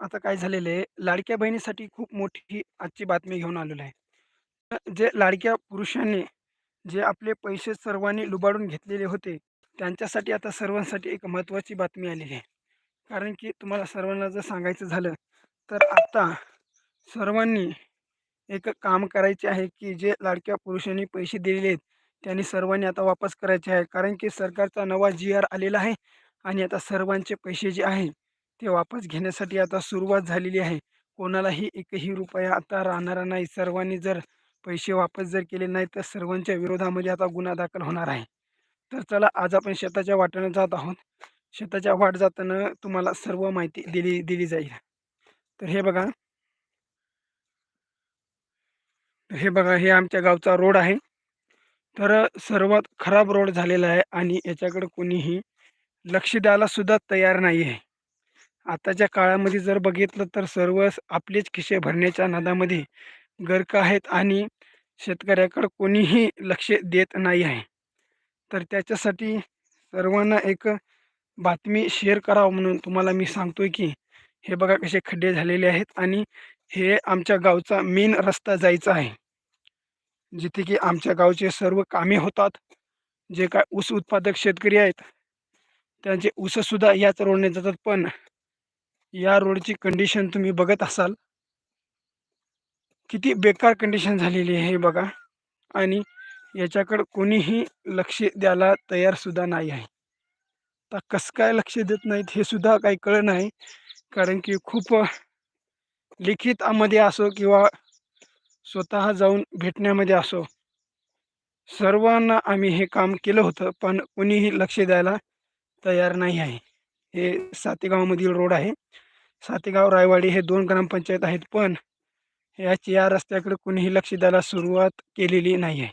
आता काय झालेलं आहे, लाडक्या बहिणीसाठी खूप मोठी आजची बातमी घेऊन आलेलो आहे. जे लाडक्या पुरुषांनी जे आपले पैसे सर्वांनी लुबाडून घेतलेले होते, त्यांच्यासाठी आता सर्वांसाठी एक महत्त्वाची बातमी आलेली आहे. कारण की तुम्हाला सर्वांना जर सांगायचं झालं, तर आता सर्वांनी एक काम करायचे आहे, की जे लाडक्या पुरुषांनी पैसे दिलेले आहेत, त्यांनी सर्वांनी आता वापस करायचे आहे. कारण की सरकारचा नवा जी-आर आलेला आहे आणि आता सर्वांचे पैसे जे आहे, ते वापस घेण्यासाठी आता सुरुवात झालेली आहे. कोणालाही एकही रुपया आता राहणारा नाही. सर्वांनी जर पैसे वापस जर केले नाही, तर सर्वांच्या विरोधामध्ये आता गुन्हा दाखल होणार आहे. तर चला आज आपण शेताच्या वाटेनं जात आहोत. शेताच्या वाट जाताना तुम्हाला सर्व माहिती दिली दिली जाईल. तर हे बघा हे बघा हे आमच्या गावचा रोड आहे. तर सर्वात खराब रोड झालेला आहे आणि याच्याकडे कोणीही लक्ष द्यायला सुद्धा तयार नाही आहे. आताच्या काळामध्ये जर बघितलं तर सर्व आपलेच खिसे भरण्याच्या नादामध्ये गर्क आहेत आणि शेतकऱ्याकडं कोणीही लक्ष देत नाही आहे. तर त्याच्यासाठी सर्वांना एक बातमी शेअर करावं म्हणून तुम्हाला मी सांगतोय की हे बघा कसे खड्डे झालेले आहेत आणि हे आमच्या गावचा मेन रस्ता जायचा आहे. जिथे की आमच्या गावचे सर्व कामे होतात. जे काय ऊस उत्पादक शेतकरी आहेत, त्यांचे ऊससुद्धा याच रोडने जातात. पण या रोडची कंडिशन तुम्ही बघत असाल. किती बेकार कंडिशन झालेली आहे हे बघा आणि याच्याकडं कोणीही लक्ष द्यायला तयारसुद्धा नाही आहे. आता कसं काय लक्ष देत नाहीत हे सुद्धा काही कळलं नाही. कारण की खूप लिखितामध्ये असो किंवा स्वतः जाऊन भेटण्यामध्ये असो, सर्वांना आम्ही हे काम केलं होतं, पण कोणीही लक्ष द्यायला तयार नाही आहे. हे सातेगावमधील रोड आहे. सातेगाव, रायवाडी हे दोन ग्रामपंचायत आहेत, पण याची या रस्त्याकडे कुणीही लक्ष द्यायला सुरुवात केलेली नाही आहे.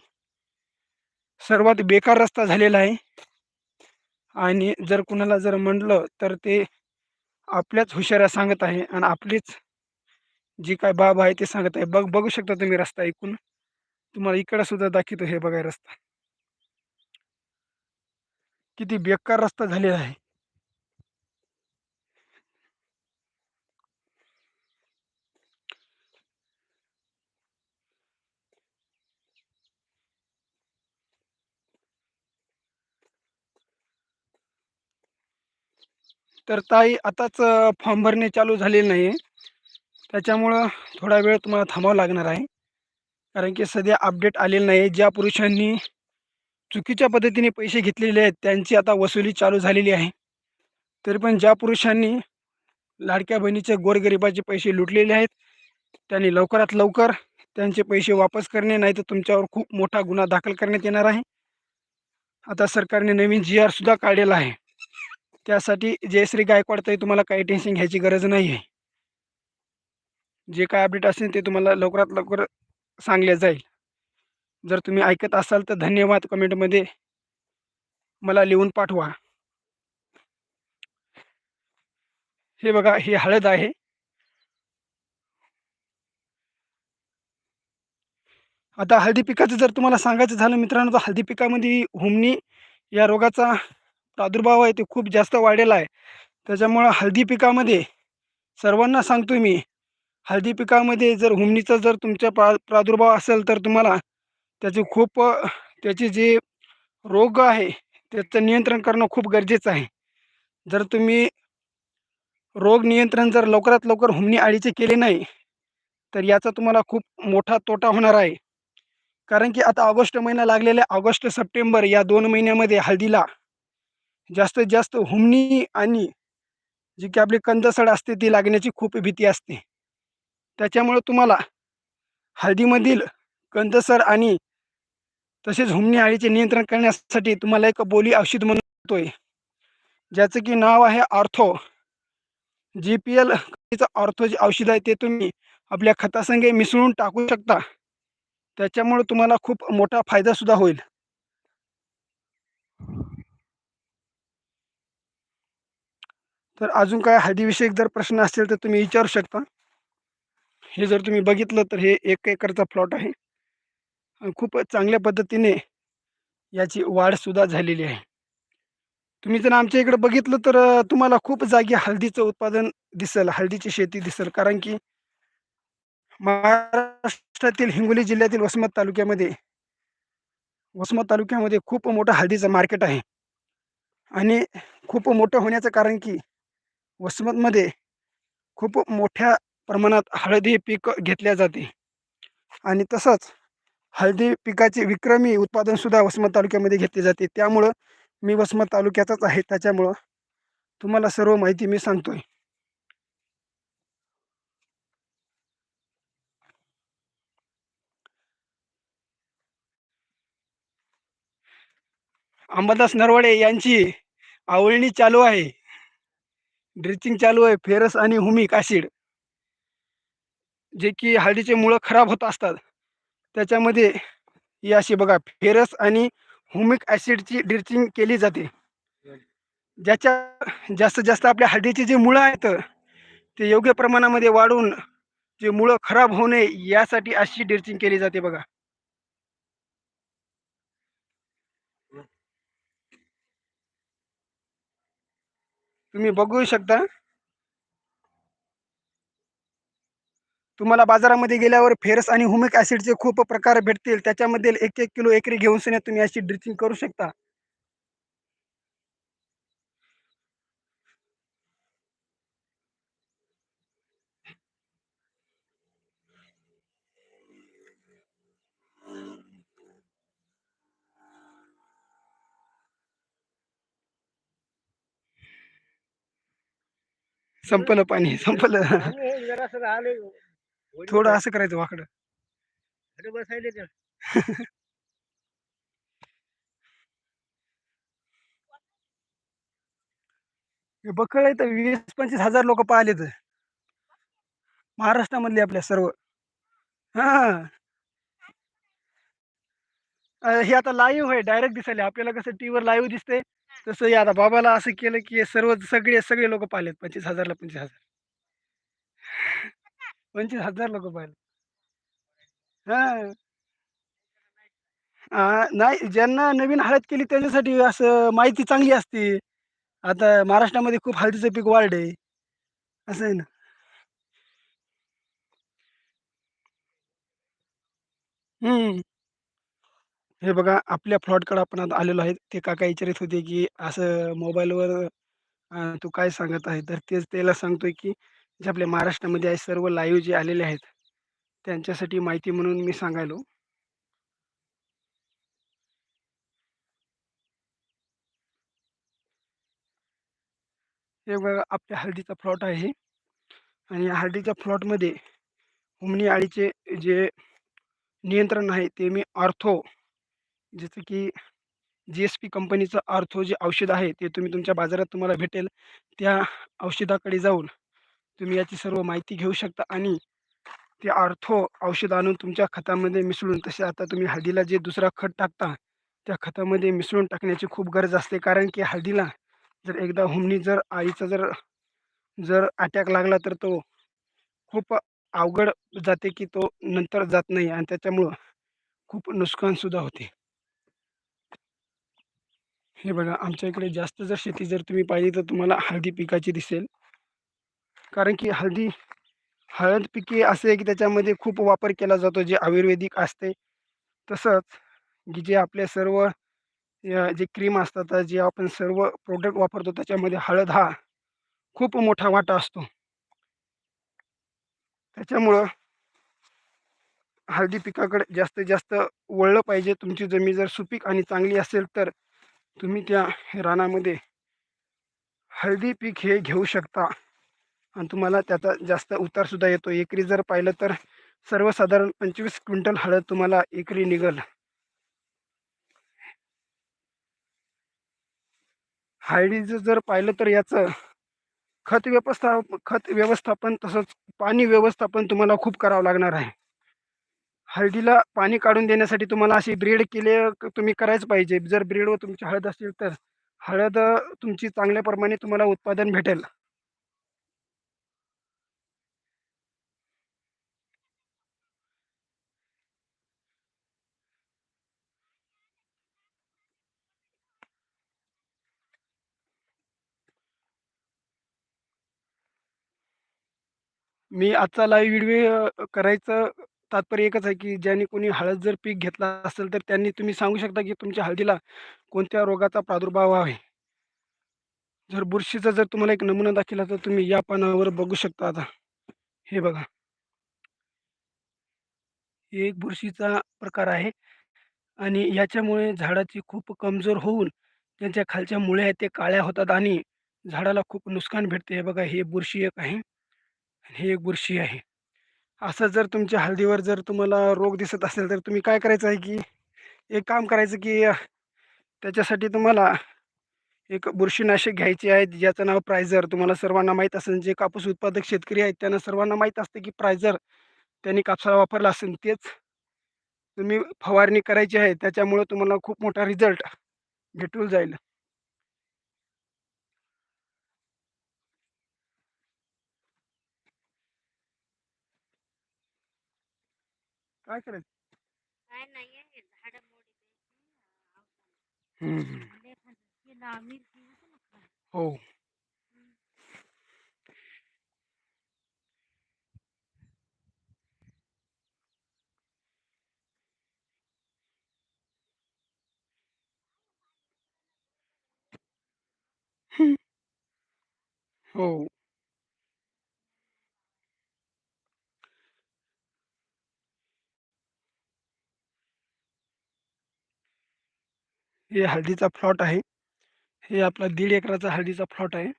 सर्वात बेकार रस्ता झालेला आहे आणि जर कुणाला जर म्हटलं, तर ते आपल्याच हुशाऱ्या सांगत आहे आणि आपलीच जी काय बाब आहे ते सांगत आहे. बघ बघू शकता तुम्ही रस्ता ऐकून. तुम्हाला इकडं सुद्धा दाखवतो हे बघा रस्ता. किती बेकार रस्ता झालेला आहे. तर ताई आताच फॉर्म भरणे चालू झालेले नाही आहे. त्याच्यामुळं थोडा वेळ तुम्हाला थांबावं लागणार आहे. कारण की सध्या अपडेट आलेलं नाही. ज्या पुरुषांनी चुकीच्या पद्धतीने पैसे घेतलेले आहेत, त्यांची आता वसुली चालू झालेली आहे. तरी पण ज्या पुरुषांनी लाडक्या बहिणीचे गोरगरिबाचे पैसे लुटलेले आहेत, त्यांनी लवकरात लवकर त्यांचे पैसे वापस करणे, नाहीतर तुमच्यावर खूप मोठा गुन्हा दाखल करण्यात येणार आहे. आता सरकारने नवीन जी-आर सुद्धा काढलेला आहे. त्यासाठी जयश्री गायकवाड तुम्हाला काही टेन्शन घ्यायची गरज नाही आहे. जे काय अपडेट असेल ते तुम्हाला लवकरात लवकर सांगले जाईल. जर तुम्ही ऐकत असाल तर धन्यवाद. कमेंटमध्ये मला लिहून पाठवा. हे बघा ही हळद आहे. आता हळदी पिकाचं जर तुम्हाला सांगायचं झालं मित्रांनो, तर हळदी पिकामध्ये हुमणी या रोगाचा प्रादुर्भाव आहे ते खूप जास्त वाढलेला आहे. त्याच्यामुळं हळदी पिकामध्ये सर्वांना सांगतो मी, हळदी पिकामध्ये जर हुमणीचा जर तुमच्या प्रा प्रादुर्भाव असेल, तर तुम्हाला त्याचे खूप त्याचे जे रोग आहे, त्याचं नियंत्रण करणं खूप गरजेचं आहे. जर तुम्ही रोग नियंत्रण जर लवकरात लवकर हुमणी अळीचे केले नाही, तर याचा तुम्हाला खूप मोठा तोटा होणार आहे. कारण की आता ऑगस्ट महिना लागलेला आहे. ऑगस्ट, सप्टेंबर या दोन महिन्यामध्ये हळदीला जास्तीत जास्त हुमणी आणि जी की आपली कंदसड असते ती लागण्याची खूप भीती असते. त्याच्यामुळं तुम्हाला हळदीमधील कंदसर आणि तसेच हुमणी आळीचे नियंत्रण करण्यासाठी तुम्हाला एक बोली औषध म्हणून येतोय ज्याचं की नाव आहे ऑर्थो. जी-पी-एल ऑर्थो जे औषध आहे ते तुम्ही आपल्या खतासंगे मिसळून टाकू शकता. त्याच्यामुळं तुम्हाला खूप मोठा फायदासुद्धा होईल. तर अजून काय हळदीविषयक जर प्रश्न असतील तर तुम्ही विचारू शकता. हे जर तुम्ही बघितलं तर हे एक एकरचा प्लॉट आहे. आणि खूप चांगल्या पद्धतीने याची वाढसुद्धा झालेली आहे. तुम्ही जर आमच्या इकडे बघितलं तर तुम्हाला खूप जागी हळदीचं उत्पादन दिसेल, हळदीची शेती दिसेल. कारण की महाराष्ट्रातील हिंगोली जिल्ह्यातील वसमत तालुक्यामध्ये वसमत तालुक्यामध्ये खूप मोठं हळदीचं मार्केट आहे आणि खूप मोठं होण्याचं कारण की वसमतमध्ये खूप मोठ्या प्रमाणात हळदी हे पीक घेतल्या जाते आणि तसंच हळदी पिकाचे विक्रमी उत्पादनसुद्धा वसमत तालुक्यामध्ये घेतले जाते. त्यामुळं मी वसमत तालुक्याचाच आहे. त्याच्यामुळं तुम्हाला सर्व माहिती मी सांगतोय. अंबादास नरवडे यांची आवळणी चालू आहे. ड्रिचिंग चालू आहे. फेरस आणि हुमिक ॲसिड. जे की हळदीचे मुळं खराब होत असतात. त्याच्यामध्ये ही अशी बघा फेरस आणि हुमिक ॲसिडची ड्रिचिंग केली जाते. ज्याच्या जास्तीत जास्त आपल्या हळदीची जी मुळं आहेत, ते योग्य प्रमाणामध्ये वाढून जे मुळं खराब होऊ नये यासाठी अशी ड्रिचिंग केली जाते बघा. तुम्ही बघू शकता. तुम्हाला बाजारामध्ये गेल्यावर फेरस आणि हुमिक ॲसिडचे खूप प्रकार भेटतील. त्याच्यामध्ये 1-1 किलो एकरी घेऊन सुद्धा तुम्ही अशी ड्रिचिंग करू शकता. संपलं पाणी, संपलं. थोडं असं करायचं वाकडं. बकळ तर 20-25,000 लोकं पाहिलेत. महाराष्ट्रामधले आपल्या सर्व. हां. हे आता लाईव्ह आहे, डायरेक्ट दिसायला आपल्याला कसं टीव्हीवर लाईव्ह दिसते तसं हे आता बाबाला असं केलं, की सर्व सगळे सगळे लोक पाहिलेत. 25,000 ला 25,000. 25,000 लोकं पाहिले. हा नाही ज्यांना नवीन हळद केली त्याच्यासाठी असं माहिती चांगली असते. आता महाराष्ट्रामध्ये खूप हळदीचं पीक वाढ आहे असं आहे ना. हम्म हे बघा आपल्या फ्लॉटकडं आपण आता आलेलो आहे. ते काका विचारित होते, की असं मोबाईलवर तू काय सांगत आहे? तर तेच त्याला सांगतोय, की जे आपल्या महाराष्ट्रामध्ये आहे सर्व लाईव्ह जे आलेले आहेत, त्यांच्यासाठी माहिती म्हणून मी सांगायलो. हे बघा आपल्या हळदीचा प्लॉट आहे आणि या हळदीच्या प्लॉटमध्ये हुमणी अळीचे जे नियंत्रण आहे ते मी ऑर्थो जसं की जी-एस-पी कंपनीचं ऑर्थो जे औषध आहे ते तुम्ही तुमच्या बाजारात तुम्हाला भेटेल. त्या औषधाकडे जाऊन तुम्ही याची सर्व माहिती घेऊ शकता आणि ते ऑर्थो औषध आणून तुमच्या खतामध्ये मिसळून तसे आता तुम्ही हळदीला जे दुसरा खत टाकता, त्या खतामध्ये मिसळून टाकण्याची खूप गरज असते. कारण की हळदीला जर एकदा हुमणी जर आईचा जर जर अटॅक लागला तर तो खूप अवघड जाते, की तो नंतर जात नाही आणि त्याच्यामुळं खूप नुकसानसुद्धा होते. हे बघा आमच्या इकडे जास्त जर शेती जर तुम्ही पाहिली तर तुम्हाला हळदी पिकाची दिसेल. कारण की हळदी हळद पिके असे आहे की त्याच्यामध्ये खूप वापर केला जातो जे आयुर्वेदिक असते. तसंच की जे आपले सर्व जे क्रीम असतात जे आपण सर्व प्रोडक्ट वापरतो त्याच्यामध्ये हळद हा खूप मोठा वाटा असतो. त्याच्यामुळं हळदी पिकाकडे जास्तीत जास्त वळलं पाहिजे. तुमची जमीन जर सुपीक आणि चांगली असेल तर तुम्ही त्या रानामध्ये हळदी पीक हे घेऊ शकता आणि तुम्हाला त्याचा जास्त उतारसुद्धा येतो. एकरी जर पाहिलं तर सर्वसाधारण 25 क्विंटल हळद तुम्हाला एकरी निघेल. हळदीचं जर पाहिलं तर याचं खत व्यवस्था खत व्यवस्थापन तसंच पाणी व्यवस्थापन तुम्हाला खूप करावं लागणार आहे. हळदीला पाणी काढून देण्यासाठी तुम्हाला अशी ब्रीड केले तुम्ही करायच पाहिजे. जर ब्रीडवर तुमची हळद असेल तर हळद तुमची चांगल्या प्रमाणे तुम्हाला उत्पादन भेटेल. मी आजचा लाईव्ह व्हिडिओ करायचं तात्पर्य एकच आहे की ज्यांनी कोणी हळद जर पीक घेतला असेल तर त्यांनी तुम्ही सांगू शकता की तुमच्या हळदीला कोणत्या रोगाचा प्रादुर्भाव आहे? जर बुरशीचा जर तुम्हाला एक नमुना दाखिला तर तुम्ही या पानावर बघू शकता आता. हे बघा. हे एक बुरशीचा प्रकार आहे आणि याच्यामुळे झाडाची खूप कमजोर होऊन त्यांच्या खालच्या मुळे आहेत ते काळ्या होतात आणि झाडाला खूप नुकसान भेटते. हे बघा हे बुरशी एक आहे हे एक बुरशी आहे. असं जर तुमच्या हळदीवर जर तुम्हाला रोग दिसत असेल तर तुम्ही काय करायचं आहे की एक काम करायचं की त्याच्यासाठी तुम्हाला एक बुरशीनाशक घ्यायचे आहे ज्याचं नाव प्रायझर तुम्हाला सर्वांना माहीत असेल जे कापूस उत्पादक शेतकरी आहेत त्यांना सर्वांना माहीत असते की प्रायझर त्यांनी कापसाला वापरला असेल तेच तुम्ही फवारणी करायची आहे त्याच्यामुळं तुम्हाला खूप मोठा रिझल्ट भेटून जाईल. काय करायचं काय नाहीये हे झाडं मोडी हम्म, हम्म. मिरची होती ना खाली. हो हो हे हळदीचा प्लॉट आहे. हे आपला दीड एकराचा हळदीचा प्लॉट आहे.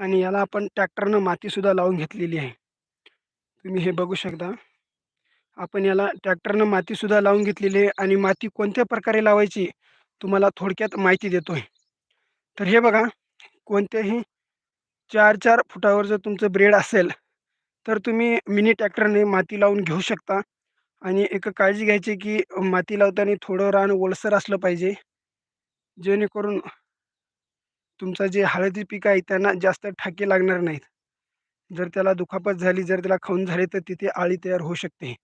आणि याला आपण ट्रॅक्टरनं मातीसुद्धा लावून घेतलेली आहे. तुम्ही हे बघू शकता. आपण याला ट्रॅक्टरनं मातीसुद्धा लावून घेतलेली आहे आणि माती कोणत्या प्रकारे लावायची तुम्हाला थोडक्यात माहिती देतो आहे तर हे बघा कोणत्याही चार चार फुटावर जर तुमचं ब्रेड असेल तर तुम्ही मिनी ट्रॅक्टरने माती लावून घेऊ शकता. आणि एक काळजी घ्यायची की माती लावताना थोडं रान ओलसर असलं पाहिजे. जेणेकरून तुमचं जे हळदी पीक आहे त्यांना जास्त ठाके लागणार नाहीत. जर त्याला दुखापत झाली जर त्याला खाऊन झाले तर तिथे आळी तयार होऊ शकते.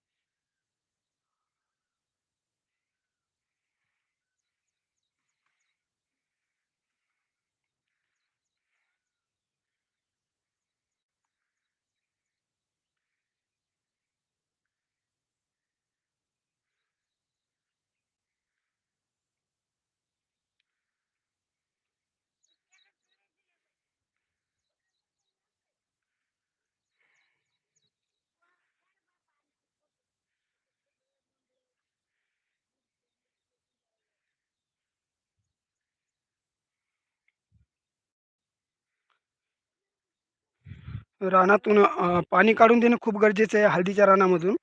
रानातून पाणी काढून देणं खूप गरजेचं आहे हळदीच्या रानामधून.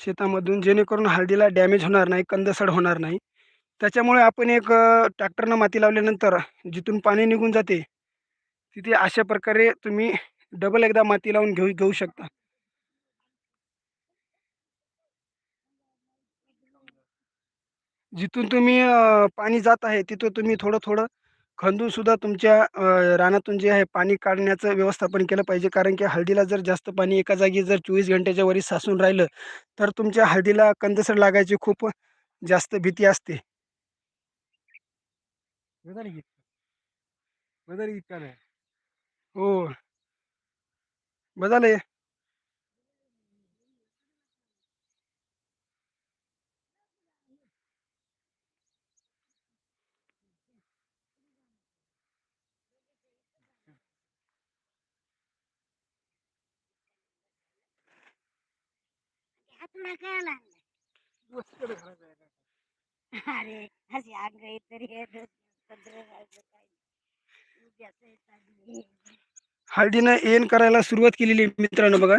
शेतामधून जेणेकरून हळदीला डॅमेज होणार नाही कंदसड होणार नाही. त्याच्यामुळे आपण एक ट्रॅक्टरनं माती लावल्यानंतर जिथून पाणी निघून जाते तिथे अशा प्रकारे तुम्ही डबल एकदा माती लावून घेऊ घेऊ शकता. जिथून तुम्ही पाणी जात आहे तिथं तुम्ही थोडं थोडं खंदून सुद्धा तुमच्या अ, रानातून जे आहे पाणी काढण्याचं व्यवस्थापन केलं पाहिजे. कारण की हळदीला जर जास्त पाणी एका जागी जर चोवीस घंट्याच्या वरी साचून राहिलं तर तुमच्या हळदीला कंदसड लागायची खूप जास्त भीती असते. का नाही. हो. बदल आहे. काय का? अरे अशी अंग तरी. हळदीनं येण करायला सुरुवात केलेली मित्रांनो बघा.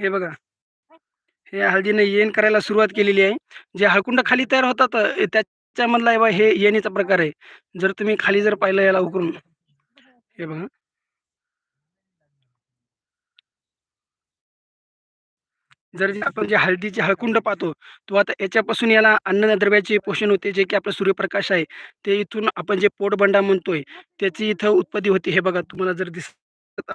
हे बघा. हे हळदीनं येण करायला सुरुवात केलेली आहे. जे हळकुंड खाली तयार होतात त्याच्यामधला हे येणीचा प्रकार आहे. जर तुम्ही खाली जर पाहिलं याला उकरून. हे बघा. जर जे आपण जे हळदीचे हळकुंड पाहतो तो आता याच्यापासून याला अन्नद्रव्याचे पोषण होते जे की आपलं सूर्यप्रकाश आहे ते इथून आपण जे पोटबंडा म्हणतोय त्याची इथं उत्पत्ती होते. हे बघा तुम्हाला जर दिसत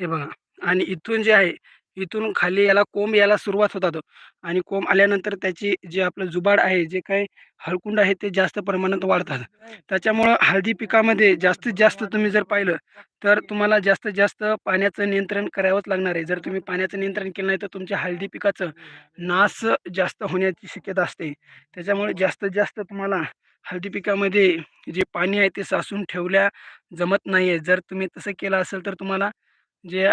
हे बघा. आणि इथून जे आहे इथून खाली याला कोंब यायला सुरुवात होतात. आणि कोंब आल्यानंतर त्याची जे आपलं जुबाड आहे जे काही हळकुंड आहे ते जास्त प्रमाणात वाढतात. त्याच्यामुळं हळदी पिकामध्ये जास्तीत जास्त तुम्ही जर पाहिलं तर तुम्हाला जास्तीत जास्त पाण्याचं नियंत्रण करावंच लागणार आहे. जर तुम्ही पाण्याचं नियंत्रण केलं नाही तर तुमच्या हळदी पिकाचं नाश जास्त होण्याची शक्यता असते. त्याच्यामुळे जास्तीत जास्त तुम्हाला हळदी पिकामध्ये जे पाणी आहे ते साचून ठेवल्या जमत नाही आहे जर तुम्ही तसं केलं असेल तर तुम्हाला जे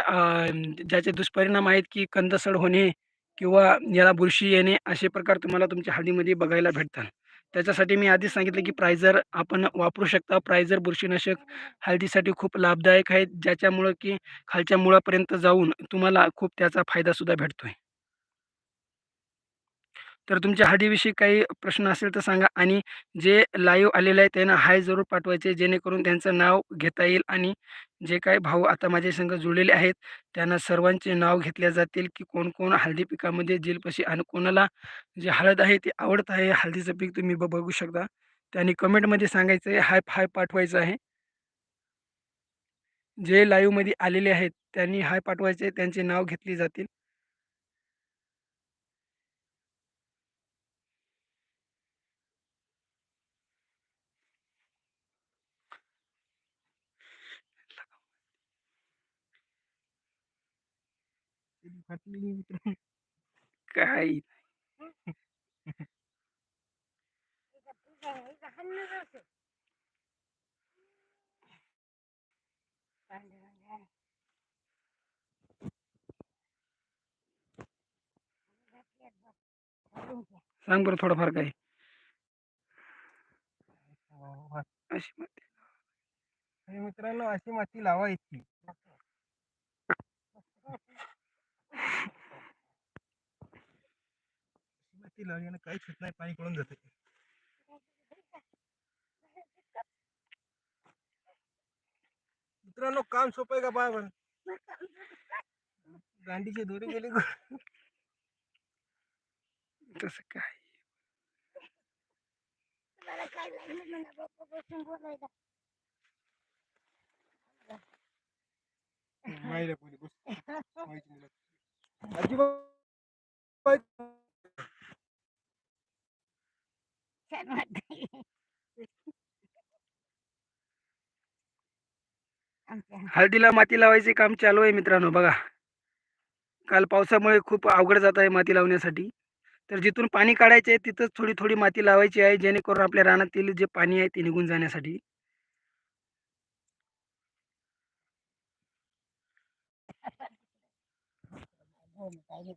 ज्याचे दुष्परिणाम आहेत की कंदसड होणे किंवा याला बुरशी येणे असे प्रकार तुम्हाला तुमच्या हळदीमध्ये बघायला भेटतात. त्याच्यासाठी मी आधीच सांगितलं की प्रायझर आपण वापरू शकता. प्रायझर बुरशीनाशक हळदीसाठी खूप लाभदायक आहे ज्याच्यामुळं की खालच्या मुळापर्यंत जाऊन तुम्हाला खूप त्याचा फायदासुद्धा भेटतो आहे तर तुमच्या हळदीविषयी काही प्रश्न असेल तर सांगा. आणि जे लाईव्ह आलेले आहे त्यांना हाय जरूर पाठवायचे जेणेकरून त्यांचं नाव घेता येईल आणि जे काही भाऊ आता माझ्या संघ जुळलेले आहेत त्यांना सर्वांचे नाव घेतले जातील की कोण कोण हळदी पिकामध्ये जेलपशी आणि कोणाला जे हळद आहे ते आवडत आहे हळदीचं पीक तुम्ही ब- बघू शकता. त्यांनी कमेंटमध्ये सांगायचं आहे हाय हाय पाठवायचं आहे. जे लाईव्हमध्ये आलेले आहेत त्यांनी हाय पाठवायचे त्यांचे नाव घेतले जातील. फाटली मित्र काही सांग बरं थोडंफार काही मित्रांनो अशी माती लावायची अशी माती लावल्यानं काहीच होत नाही पाणी पळून जाते मित्रांनो काम सोपं आहे का बाय बरं गांडीचे दोरे गेले गो- तसं काय? मला काय लागलं म्हणा बाप्पा बसून बोलायला. माहिती पोली बस. माहिती मुलं. अजिबात हळदीला माती लावायचे काम चालू आहे मित्रांनो बघा. काल पावसामुळे खूप अवघड जात आहे माती लावण्यासाठी. तर जिथून पाणी काढायचे आहे तिथंच थोडी थोडी माती लावायची आहे जेणेकरून आपल्या रानातील जे पाणी आहे ते निघून जाण्यासाठी. बोल काय हे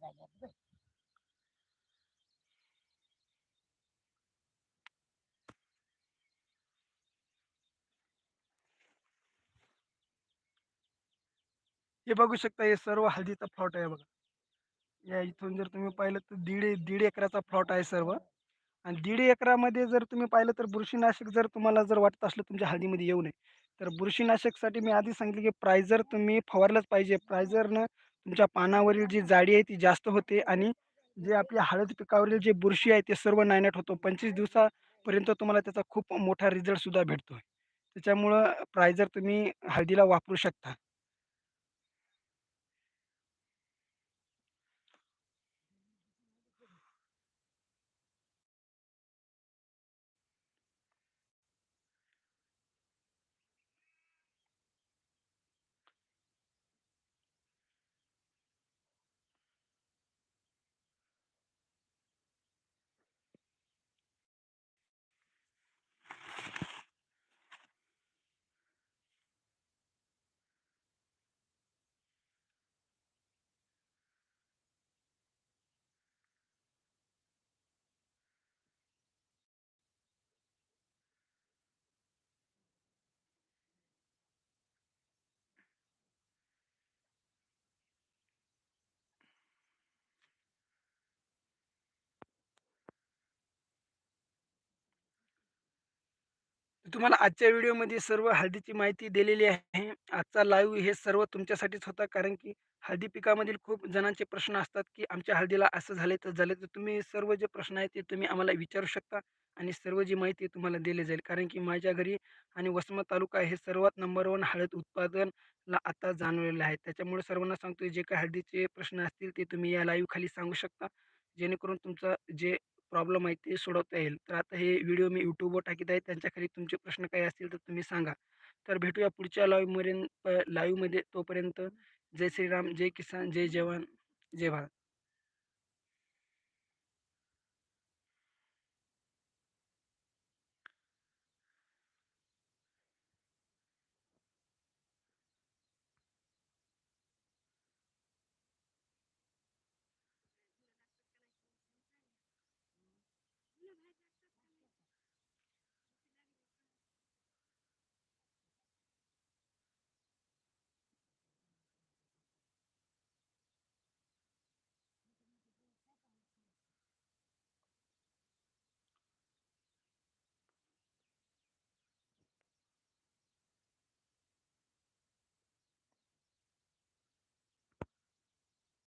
हे बघू शकता हे सर्व हळदीचा प्लॉट आहे बघा. या इथून जर तुम्ही पाहिलं तर दीड दीड एकराचा प्लॉट आहे सर्व. आणि दीड एकरामध्ये जर तुम्ही पाहिलं तर बुरशीनाशक जर तुम्हाला जर वाटत असलं तुमच्या हळदीमध्ये येऊ नये. तर बुरशीनाशकसाठी मी आधी सांगितले की प्रायझर तुम्ही फवारलंच पाहिजे. प्रायझरनं तुमच्या पानावरील जी जाडी आहे ती जास्त होते आणि जे आपल्या हळद पिकावरील जे बुरशी आहे ते सर्व नायनाट होतो. पंचवीस दिवसापर्यंत तुम्हाला त्याचा खूप मोठा रिझल्टसुद्धा भेटतो त्याच्यामुळं प्रायझर तुम्ही हळदीला वापरू शकता तुम्हाला आजच्या व्हिडिओमध्ये सर्व हळदीची माहिती दिलेली आहे. आजचा लाईव्ह हे सर्व तुमच्यासाठीच होता कारण की हळदी पिकामधील खूप जणांचे प्रश्न असतात, की आमच्या हळदीला असं झाले तर झाले तर तुम्ही सर्व जे प्रश्न आहेत ते तुम्ही आम्हाला विचारू शकता आणि सर्व जी माहिती तुम्हाला दिली जाईल. कारण की माझ्या घरी आणि वसमत तालुका हे सर्वात नंबर वन हळद उत्पादनला आता जाणवलेलं आहे. त्याच्यामुळे सर्वांना सांगतो जे काही हळदीचे प्रश्न असतील ते तुम्ही या लाईव्ह खाली सांगू शकता. जेणेकरून तुमचं जे प्रॉब्लेम आहे ते सोडवता येईल. तर आता हे व्हिडिओ मी यूट्यूबवर टाकीत आहे. त्यांच्याखाली तुमचे प्रश्न काही असतील तर तुम्ही सांगा. तर भेटूया पुढच्या लाईव्हमध्ये लाईव्हमध्ये. तोपर्यंत जय श्रीराम, जय किसान, जय जवान, जय भारत.